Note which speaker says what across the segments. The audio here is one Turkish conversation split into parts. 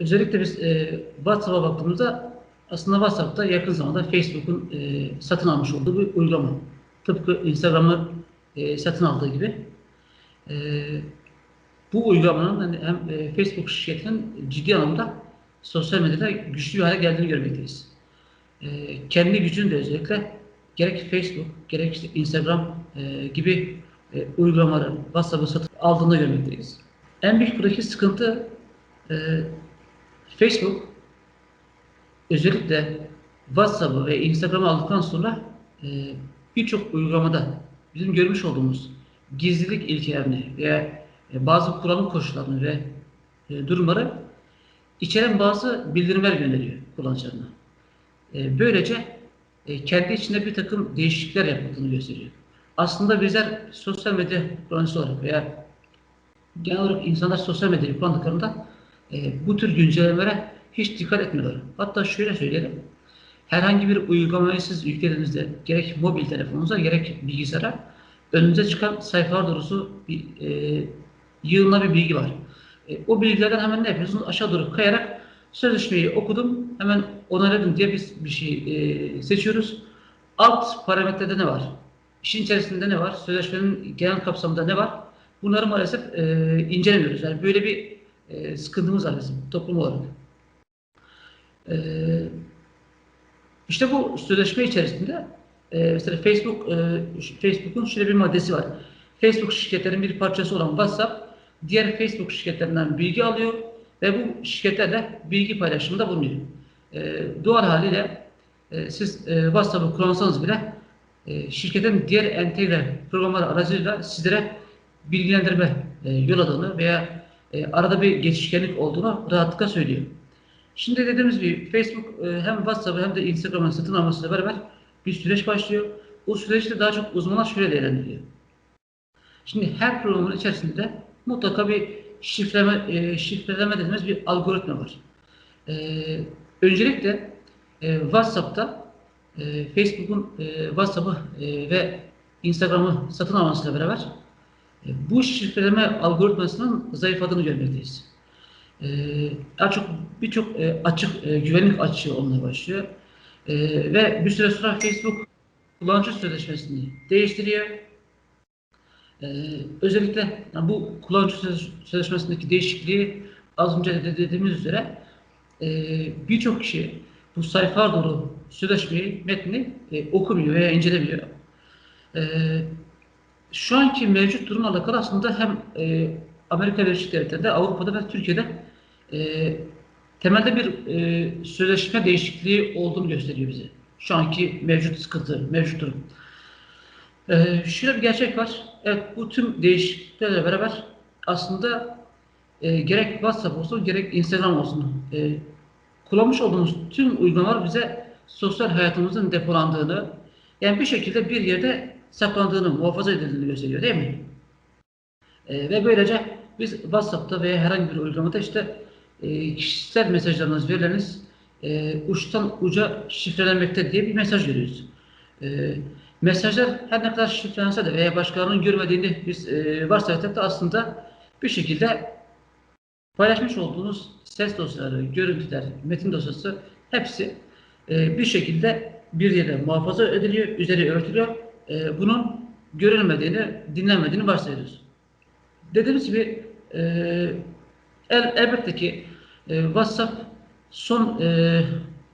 Speaker 1: özellikle biz e, WhatsApp'a baktığımızda aslında WhatsApp'ta yakın zamanda Facebook'un e, satın almış olduğu bir uygulama. Tıpkı Instagram'ı e, satın aldığı gibi. E, bu uygulamanın hani hem e, Facebook şirketinin ciddi anlamda sosyal medyada güçlü hale geldiğini görmekteyiz. E, kendi gücünü de özellikle gerek Facebook, gerek işte Instagram e, gibi e, uygulamaları WhatsApp'ı satın aldığını görmekteyiz. En büyük buradaki sıkıntı e, Facebook özellikle WhatsApp'ı ve Instagram'ı aldıktan sonra e, birçok uygulamada bizim görmüş olduğumuz gizlilik ilkelerini veya e, bazı kullanım koşullarını ve e, durumları içeren bazı bildirimler gönderiyor kullanıcılarına. E, böylece e, kendi içinde bir takım değişiklikler yapıldığını gösteriyor. Aslında bizler sosyal medya kullanıcısı olarak veya genel olarak insanlar sosyal medyayı kullandıklarında e, bu tür güncellemelere hiç dikkat etmiyorlar. Hatta şöyle söyleyelim. Herhangi bir uygulamayı siz yüklediğinizde gerek mobil telefonunuza gerek bilgisayara önünüze çıkan sayfalar doğrusu bir e, yığınla bir bilgi var. E, o bilgilerden hemen ne yapıyorsunuz? Aşağı doğru kayarak sözleşmeyi okudum, hemen onayladım diye biz bir şey e, seçiyoruz. Alt parametrede ne var? İşin içerisinde ne var? Sözleşmenin genel kapsamında ne var? Bunları maalesef e, incelemiyoruz. Yani böyle bir e, sıkıntımız var bizim toplum olarak. E, işte bu sözleşme içerisinde e, mesela Facebook e, Facebook'un şöyle bir maddesi var. Facebook şirketlerin bir parçası olan WhatsApp diğer Facebook şirketlerinden bilgi alıyor ve bu şirketlerle bilgi paylaşımında bulunuyor. E, doğal haliyle e, siz e, WhatsApp'ı kullansanız bile e, şirketin diğer entegre programları aracılığıyla sizlere bilgilendirme e, yolladığını veya e, arada bir geçişkenlik olduğunu rahatlıkla söylüyor. Şimdi dediğimiz gibi Facebook e, hem WhatsApp'ı hem de Instagram'ın satın almasıyla beraber bir süreç başlıyor. O süreçte daha çok uzmanlar şöyle değerlendiriyor. Şimdi her programın içerisinde de mutlaka bir şifreleme, e, şifreleme dediğimiz bir algoritma var. E, öncelikle e, WhatsApp'ta e, Facebook'un e, WhatsApp'ı e, ve Instagram'ı satın almasıyla beraber bu şifreleme algoritmasının zayıfladığını görmekteyiz. E, daha çok birçok e, açık e, güvenlik açığı olmaya başlıyor. E, ve bir süre sonra Facebook kullanıcı sözleşmesini değiştiriyor. E, özellikle bu kullanıcı söz- sözleşmesindeki değişikliği az önce de dediğimiz üzere e, birçok kişi bu sayfalar dolu sözleşmeyi, metni e, okumuyor veya incelemiyor. E, şu anki mevcut durumla alakalı aslında hem e, Amerika Birleşik Devletleri'nde, Avrupa'da ve Türkiye'de e, temelde bir e, sözleşme değişikliği olduğunu gösteriyor bize. Şu anki mevcut sıkıntı, mevcut durum. E, şöyle bir gerçek var. Evet bu tüm değişikliklerle beraber aslında e, gerek WhatsApp olsun gerek Instagram olsun e, kullanmış olduğumuz tüm uygulamalar bize sosyal hayatımızın depolandığını yani bir şekilde bir yerde saklandığını, muhafaza edildiğini gösteriyor değil mi? E, ve böylece biz WhatsApp'ta veya herhangi bir uygulamada işte e, kişisel mesajlarınız, verileriniz e, uçtan uca şifrelenmekte diye bir mesaj görüyoruz. E, mesajlar her ne kadar şifrelense de veya başkalarının görmediğini biz e, varsayarsak da aslında bir şekilde paylaşmış olduğunuz ses dosyaları, görüntüler, metin dosyası hepsi e, bir şekilde bir yere muhafaza ediliyor, üzeri örtülüyor. E, bunun görülmediğini, dinlenmediğini varsayıyoruz. Dediğimiz gibi e, el, elbette ki e, WhatsApp son e,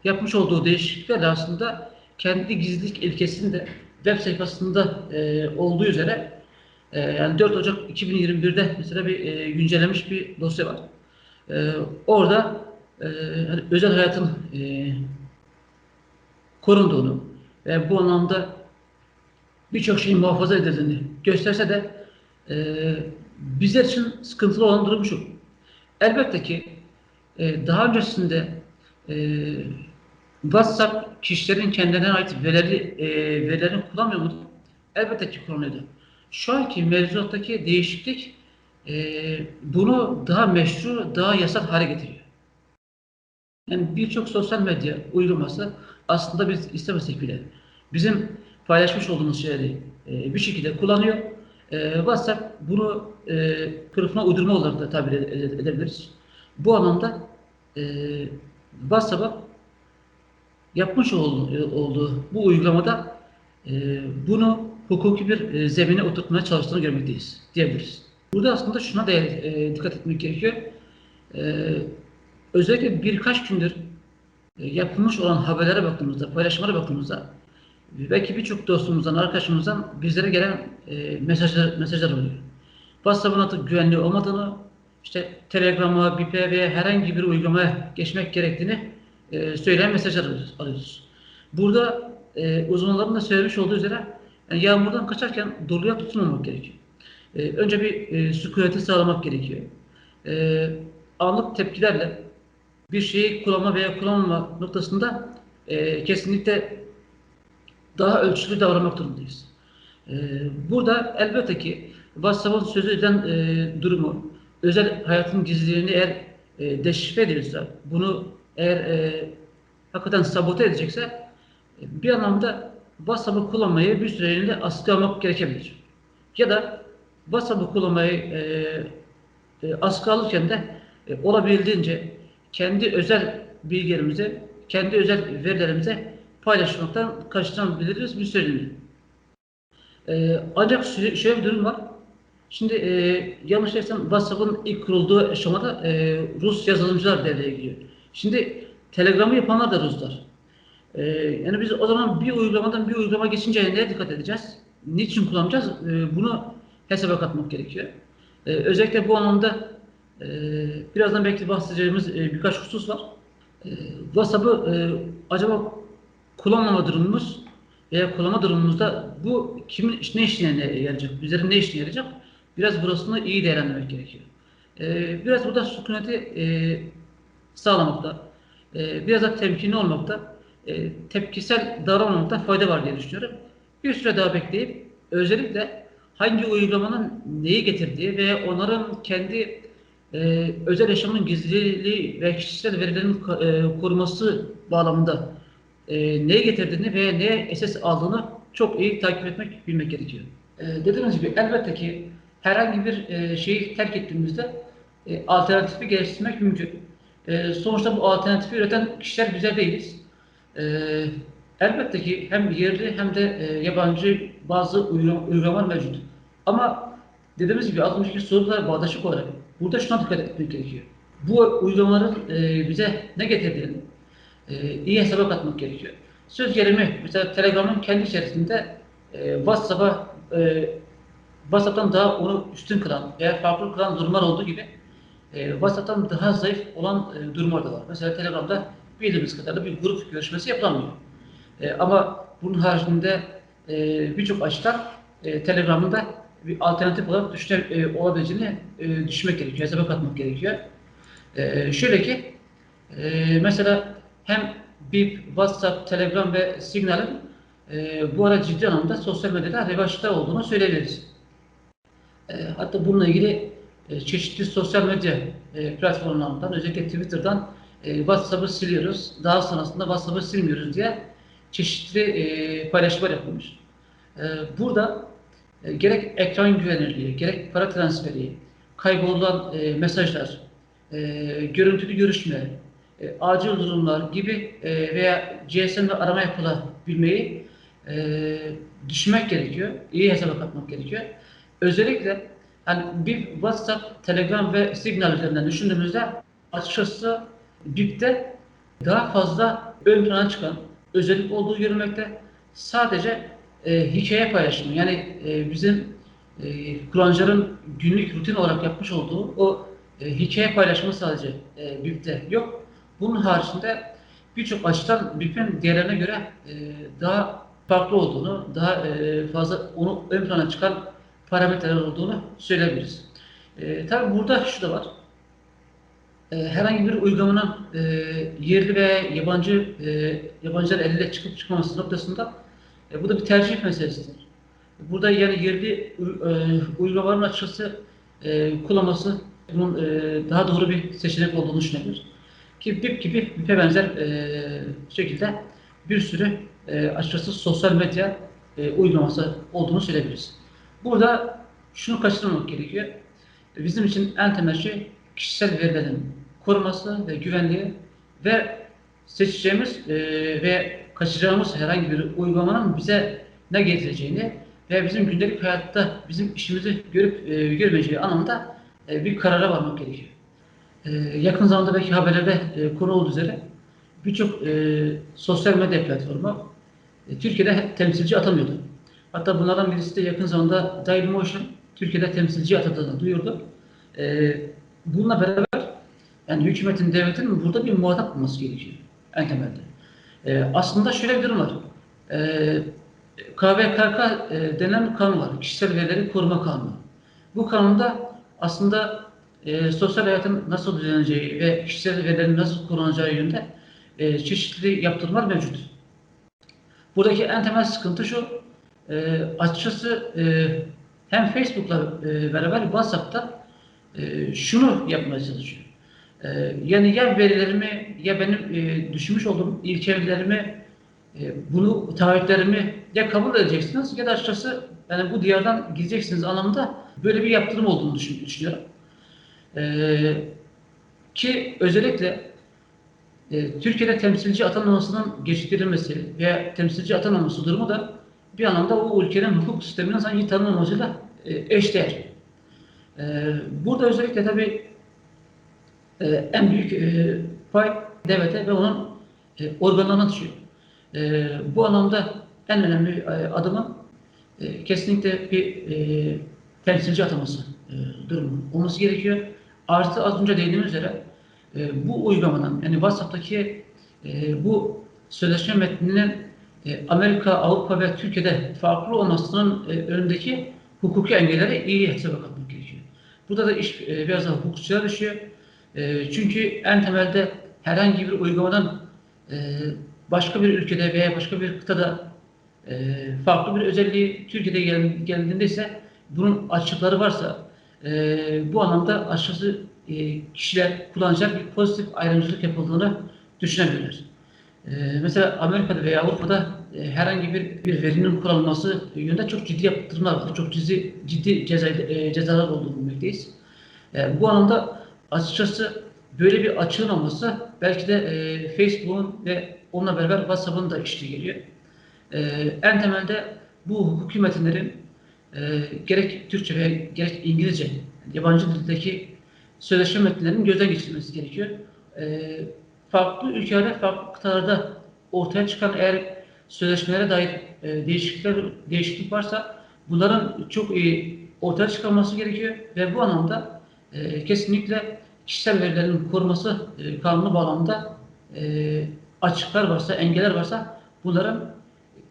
Speaker 1: yapmış olduğu değişikliklerle aslında kendi gizlilik ilkesini de web sayfasında e, olduğu üzere e, yani 4 Ocak 2021'de mesela bir e, güncellemiş bir dosya var. E, orada e, hani özel hayatın e, korunduğunu ve bu anlamda birçok şeyin muhafaza edildiğini gösterse de e, bizler için sıkıntılı olan durum şu. Elbette ki e, daha öncesinde e, WhatsApp kişilerin kendilerine ait verileri, e, verilerini kullanmıyor muydu? Elbette ki kullanıyordu. Şu anki mevzuattaki değişiklik e, bunu daha meşru, daha yasal hale getiriyor. Yani birçok sosyal medya uygulaması aslında biz istemesek bile bizim paylaşmış olduğumuz şeyleri e, bir şekilde kullanıyor. E, WhatsApp bunu e, kılıfına uydurma olarak da tabir ede- edebiliriz. Bu anlamda e, WhatsApp'a yapmış olduğu, olduğu bu uygulamada e, bunu hukuki bir e, zemine oturtmaya çalıştığını görmekteyiz diyebiliriz. Burada aslında şuna da e, dikkat etmek gerekiyor. E, özellikle birkaç gündür e, yapılmış olan haberlere baktığımızda, paylaşımlara baktığımızda belki birçok dostumuzdan, arkadaşımızdan bizlere gelen e, mesajlar, mesajlar oluyor. WhatsApp'ın artık güvenli olmadığını, işte Telegram'a, BIP'e veya herhangi bir uygulamaya geçmek gerektiğini e, söyleyen mesajlar alıyoruz-. Burada e, uzmanların da söylemiş olduğu üzere yani yağmurdan kaçarken doluya tutunmamak gerekiyor. E, önce bir e, sükuneti sağlamak gerekiyor. E, anlık tepkilerle bir şeyi kullanma veya kullanmama noktasında e, kesinlikle daha ölçülü davranmak durumundayız. E, burada elbette ki WhatsApp'ın sözü edilen e, durumu, özel hayatın gizliliğini eğer e, deşifre edilirse, bunu eğer e, hakikaten sabote edecekse e, bir anlamda WhatsApp'ı kullanmayı bir süreliğine askıya almak gerekebilir. Ya da WhatsApp'ı kullanmayı e, e, askı alırken de e, olabildiğince kendi özel bilgilerimizi, kendi özel verilerimizi paylaşmaktan kaçınabiliriz bir süreliğine. E, ancak şöyle bir durum var. Şimdi e, yanlış değilsem WhatsApp'ın ilk kurulduğu aşamada e, Rus yazılımcılar devreye giriyor. Şimdi Telegram'ı yapanlar da Ruslar. E, yani biz o zaman bir uygulamadan bir uygulama geçince neye dikkat edeceğiz? Niçin kullanacağız? E, bunu hesaba katmak gerekiyor. E, özellikle bu anlamda e, birazdan belki bahsedeceğimiz e, birkaç husus var. E, WhatsApp'ı e, acaba kullanmama durumumuz veya kullanma durumumuzda bu kimin ne işine yarayacak, bizlerin ne işine yarayacak? Biraz burasını iyi değerlendirmek gerekiyor. Ee, biraz burada sükuneti e, sağlamakta, e, biraz da temkinli olmakta, e, tepkisel davranmamakta fayda var diye düşünüyorum. Bir süre daha bekleyip özellikle hangi uygulamanın neyi getirdiği ve onların kendi e, özel yaşamın gizliliği ve kişisel verilerin e, koruması bağlamında e, neye getirdiğini ve neye esas aldığını çok iyi takip etmek, bilmek gerekiyor. E, dediğimiz gibi elbette ki herhangi bir e, şeyi terk ettiğimizde e, alternatifi geliştirmek mümkün. E, sonuçta bu alternatifi üreten kişiler bizler değiliz. E, elbette ki hem yerli hem de e, yabancı bazı uygulama- uygulamalar mevcut. Ama dediğimiz gibi az önceki sorular bağdaşık olarak burada şuna dikkat etmek gerekiyor. Bu uygulamaların e, bize ne getirdiğini, e, iyi hesaba katmak gerekiyor. Söz gelimi mesela Telegram'ın kendi içerisinde e, WhatsApp'a e, WhatsApp'tan daha onu üstün kılan veya farklı kılan durumlar olduğu gibi e, WhatsApp'tan daha zayıf olan e, durumlar da var. Mesela Telegram'da bildiğimiz kadarıyla bir grup görüşmesi yapılamıyor. E, ama bunun haricinde e, birçok açıdan e, Telegram'ın da bir alternatif olarak düşüne, e, olabileceğini e, düşünmek gerekiyor, hesaba katmak gerekiyor. E, şöyle ki e, mesela hem Bip, WhatsApp, Telegram ve Signal'in e, bu ara ciddi anlamda sosyal medyada revaçta olduğunu söyleyebiliriz. E, hatta bununla ilgili e, çeşitli sosyal medya e, platformlarından, özellikle Twitter'dan e, WhatsApp'ı siliyoruz, daha sonrasında WhatsApp'ı silmiyoruz diye çeşitli e, paylaşımlar yapılmış. E, burada e, gerek ekran güvenirliği, gerek para transferi, kaybolan e, mesajlar, e, görüntülü görüşme, e, acil durumlar gibi e, veya GSM ve arama yapılabilmeyi e, düşünmek gerekiyor. İyi hesaba katmak gerekiyor. Özellikle hani bir WhatsApp, Telegram ve Signal üzerinden düşündüğümüzde açıkçası BIP'te daha fazla ön plana çıkan özellik olduğu görülmekte. Sadece e, hikaye paylaşımı yani e, bizim e, kullanıcıların günlük rutin olarak yapmış olduğu o e, hikaye paylaşımı sadece e, BIP'te yok. Bunun haricinde birçok açıdan BIP'in diğerlerine göre e, daha farklı olduğunu, daha e, fazla onu ön plana çıkan parametreler olduğunu söyleyebiliriz. E, tabii burada şu da var. E, herhangi bir uygulamanın e, yerli ve yabancı e, yabancılar eliyle çıkıp çıkmaması noktasında e, bu da bir tercih meselesidir. Burada yani yerli e, uygulamaların açıkçası e, kullanması bunun e, daha doğru bir seçenek olduğunu düşünebilir. Ki BIP gibi BIP'e benzer e, şekilde bir sürü e, açıkçası sosyal medya e, uygulaması olduğunu söyleyebiliriz. Burada şunu kaçırmamak gerekiyor. Bizim için en temel şey kişisel verilerin koruması ve güvenliği ve seçeceğimiz e, ve kaçacağımız herhangi bir uygulamanın bize ne getireceğini ve bizim gündelik hayatta bizim işimizi görüp e, görmeyeceği anlamda e, bir karara varmak gerekiyor. E, yakın zamanda belki haberlerde e, konu olduğu üzere birçok e, sosyal medya platformu e, Türkiye'de temsilci atamıyordu. Hatta bunlardan birisi de yakın zamanda Dailymotion Türkiye'de temsilci atadığını duyurdu. Bununla beraber yani hükümetin, devletin burada bir muhatap olması gerekiyor en temelde. E, aslında şöyle bir durum var. E, KVKK e, denen bir kanun var. Kişisel verileri koruma kanunu. Bu kanunda aslında e, sosyal hayatın nasıl düzenleneceği ve kişisel verilerin nasıl korunacağı yönünde e, çeşitli yaptırımlar mevcut. Buradaki en temel sıkıntı şu, e, açıkçası e, hem Facebook'la e, beraber WhatsApp'ta e, şunu yapmaya çalışıyor. E, yani ya verilerimi ya benim e, düşünmüş olduğum ilkelerimi e, bunu taahhütlerimi ya kabul edeceksiniz ya da açıkçası yani bu diyardan gideceksiniz anlamında böyle bir yaptırım olduğunu düşün- düşünüyorum. E, ki özellikle e, Türkiye'de temsilci atanmamasının geciktirilmesi veya temsilci atanmaması durumu da bir anlamda o ülkenin hukuk sisteminin sanki tanınmamasıyla e, eşdeğer. E, burada özellikle tabii e, en büyük e, pay devlete ve onun e, organlarına düşüyor. E, bu anlamda en önemli e, e, kesinlikle bir e, temsilci ataması e, durumu olması gerekiyor. Artı az önce dediğim üzere e, bu uygulamanın yani WhatsApp'taki e, bu sözleşme metninin e, Amerika, Avrupa ve Türkiye'de farklı olmasının e, önündeki hukuki engelleri iyi hesaba katmak gerekiyor. Burada da iş e, biraz daha hukukçuya düşüyor. E, çünkü en temelde herhangi bir uygulamanın e, başka bir ülkede veya başka bir kıtada e, farklı bir özelliği Türkiye'de gel, geldiğinde ise bunun açıkları varsa e, bu anlamda açıkçası e, kişiler kullanacak bir pozitif ayrımcılık yapıldığını düşünebilirler. E, mesela Amerika'da veya Avrupa'da e, herhangi bir, bir verinin kullanılması yönünde çok ciddi yaptırımlar var. Çok ciddi, ciddi ceza, e, cezalar olduğunu bilmekteyiz. E, bu anlamda açıkçası böyle bir açığın olması belki de e, Facebook'un ve onunla beraber WhatsApp'ın da işine geliyor. E, en temelde bu hukuki metinlerin e, gerek Türkçe ve gerek İngilizce, yabancı dildeki sözleşme metinlerinin gözden geçirilmesi gerekiyor. E, farklı ülkelerde, farklı kıtalarda ortaya çıkan eğer sözleşmelere dair e, değişiklikler, değişiklik varsa bunların çok iyi ortaya çıkarılması gerekiyor ve bu anlamda e, kesinlikle kişisel verilerin koruması e, kanunu bağlamında e, açıklar varsa, engeller varsa bunların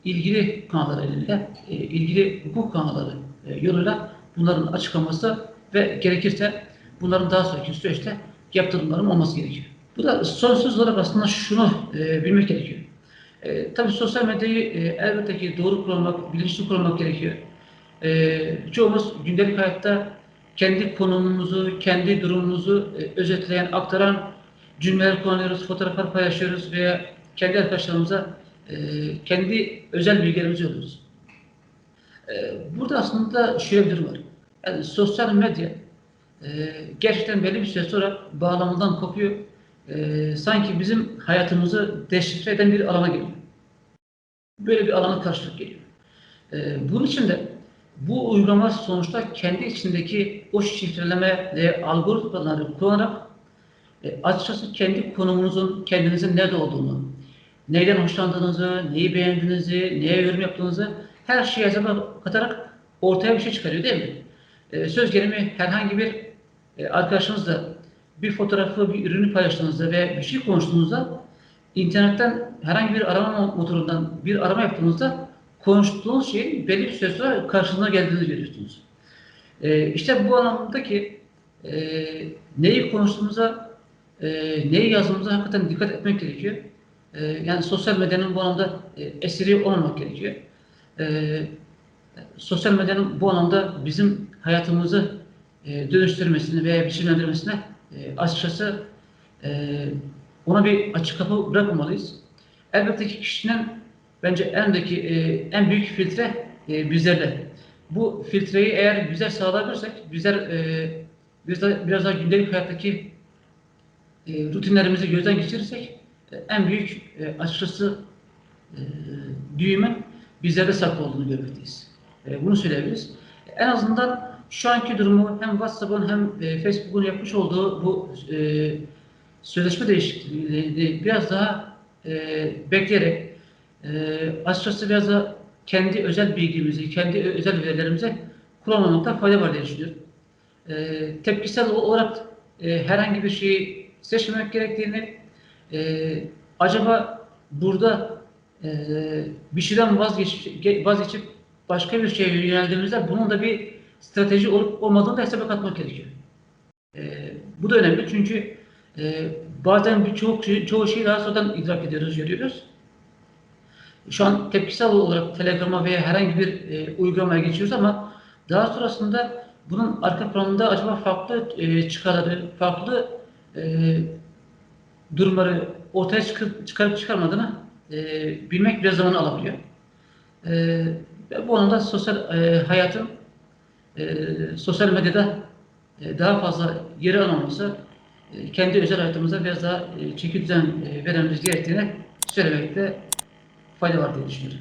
Speaker 1: ilgili kanallar elinde, e, ilgili hukuk kanalları e, yoluyla bunların açıklaması ve gerekirse bunların daha sonraki süreçte yaptırımların olması gerekiyor. Bu da son söz olarak aslında şunu e, bilmek gerekiyor. E, tabii sosyal medyayı e, elbette ki doğru kullanmak, bilinçli kullanmak gerekiyor. E, çoğumuz gündelik hayatta kendi konumumuzu, kendi durumumuzu e, özetleyen, aktaran cümleler kullanıyoruz, fotoğraflar paylaşıyoruz veya kendi arkadaşlarımıza e, kendi özel bilgilerimizi yolluyoruz. E, burada aslında şöyle bir durum var. Yani sosyal medya e, gerçekten belli bir süre sonra bağlamından kopuyor. E, sanki bizim hayatımızı deşifre eden bir alana geliyor. Böyle bir alana karşılık geliyor. Bunun için de bu uygulama sonuçta kendi içindeki o şifreleme ve algoritmaları kullanarak e, açıkçası kendi konumunuzun, kendinizin nerede olduğunu, neyden hoşlandığınızı, neyi beğendiğinizi, neye yorum yaptığınızı her şeyi hesaba katarak ortaya bir şey çıkarıyor değil mi? E, söz gelimi herhangi bir e, arkadaşınızla bir fotoğrafı, bir ürünü paylaştığınızda ve bir şey konuştuğunuzda internetten herhangi bir arama motorundan bir arama yaptığınızda konuştuğunuz şeyin belli bir süre sonra karşınıza geldiğini görüyorsunuz. E, işte bu anlamdaki e, neyi konuştuğumuza, e, neyi yazdığımıza hakikaten dikkat etmek gerekiyor. E, yani sosyal medyanın bu anlamda e, esiri olmamak gerekiyor. E, sosyal medyanın bu anlamda bizim hayatımızı e, dönüştürmesini veya biçimlendirmesine e, açıkçası e, ona bir açık kapı bırakmamalıyız. Elbette ki kişinin bence endeki e, en büyük filtre e. Bu filtreyi eğer bizler sağlayabilirsek, bizler e, biraz, daha, gündelik hayattaki rutinlerimizi gözden geçirirsek en büyük e, açıkçası e, büyüme bizlerde saklı olduğunu görmekteyiz. E, bunu söyleyebiliriz. En azından şu anki durumu hem WhatsApp'ın hem e, Facebook'un yapmış olduğu bu e, sözleşme değişikliğini biraz daha bekleyerek e, açıkçası biraz da kendi özel bilgimizi, kendi özel verilerimizi kullanmamakta fayda var diye düşünüyorum. Tepkisel olarak herhangi bir şeyi seçmemek gerektiğini, e, acaba burada e, bir şeyden vazgeç, ge- vazgeçip başka bir şeye yöneldiğimizde bunun da bir strateji olup olmadığını da hesaba katmak gerekiyor. E, bu da önemli çünkü e, bazen birçok çoğu şeyi daha sonradan idrak ediyoruz, görüyoruz. Şu an tepkisel olarak Telegram'a veya herhangi bir e, uygulamaya geçiyoruz ama daha sonrasında bunun arka planında acaba farklı e, çıkarları, farklı e, durumları ortaya çıkıp, çıkarıp çıkarmadığını e, bilmek biraz zaman alabiliyor. E, ve bu anlamda sosyal e, hayatın e, sosyal medyada e, daha fazla yeri almaması e, kendi özel hayatımıza biraz daha e, çeki düzen e, vermemiz gerektiğini söylemekte fayda var diye düşünüyorum.